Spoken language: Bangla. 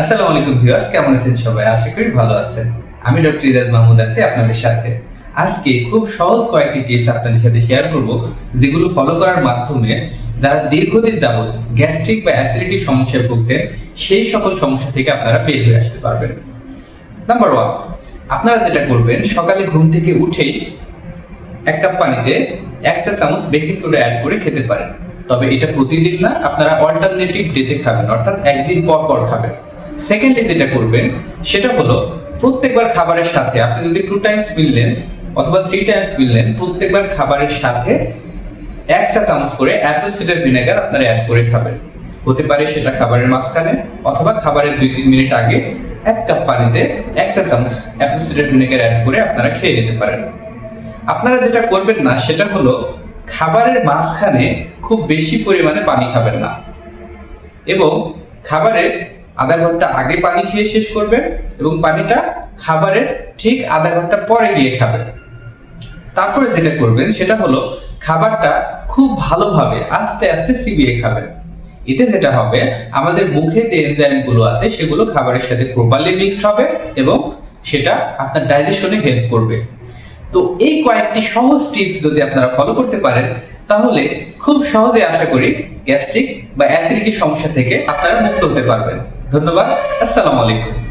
আসসালামু আলাইকুম ভিউয়ার্স, কেমন আছেন সবাই? আশা করি ভালো আছেন। আমি ডক্টর ইজাজ মাহমুদ আছি আপনাদের সাথে। আজকে খুব সহজ কয়েকটি টিপস আপনাদের সাথে শেয়ার করব, যেগুলো ফলো করার মাধ্যমে যারা দীর্ঘদিন যাবত গ্যাস্ট্রিক বা সমস্যায় ভুগছেন, সেই সকল সমস্যা থেকে আপনারা বের হয়ে আসতে পারবেন। নাম্বার ওয়ান আপনারা যেটা করবেন, সকালে ঘুম থেকে উঠেই এক কাপ পানিতে এক চা চামচ বেকিং সোডা অ্যাড করে খেতে পারেন। তবে এটা প্রতিদিন না, আপনারা অল্টারনেটিভ ডেতে খাবেন, অর্থাৎ একদিন পর পর খাবেন। সেকেন্ডলি যেটা করবেন সেটা হলো প্রত্যেকবার খাবারের সাথে আপনি যদি টু টাইমস মিললেন অথবা থ্রি টাইমস মিললেন প্রত্যেকবার খাবারের সাথে এক চা চামচ করে অ্যাপেল সিডার ভিনেগার আপনারা অ্যাড করে খাবেন। হতে পারে সেটা খাবারের মাঝখানে অথবা খাবারের দুই তিন মিনিট আগে এক কাপ পানিতে এক চা চামচ অ্যাপেল সিডার ভিনেগার অ্যাড করে আপনারা খেয়ে নিতে পারেন। আপনারা যেটা করবেন না, সেটা হলো খাবারের মাঝখানে খুব বেশি পরিমাণে পানি খাবেন না। এবং খাবারের আধা ঘণ্টা আগে পানি খেয়ে শেষ করবেন এবং পানিটা খাবারের ঠিক আধা ঘণ্টা পরে গিয়ে খাবেন তারপরে যেটা করবেন, সেটা হলো খাবারটা খুব ভালোভাবে আস্তে আস্তে চিবিয়ে খাবেন। এতে যেটা হবে, আমাদের মুখে যে এনজাইমগুলো আছে, সেগুলো খাবারের সাথে প্রপারলি মিক্স হবে এবং সেটা আপনার ডাইজেশনে হেল্প করবে। তো এই কয়েকটি সহজ টিপস যদি আপনারা ফলো করতে পারেন তাহলে খুব সহজে আশা করি গ্যাস্ট্রিক বা অ্যাসিডিটি সমস্যা থেকে আপনারা মুক্ত হতে পারবেন। ধন্যবাদ। আসসালামু আলাইকুম।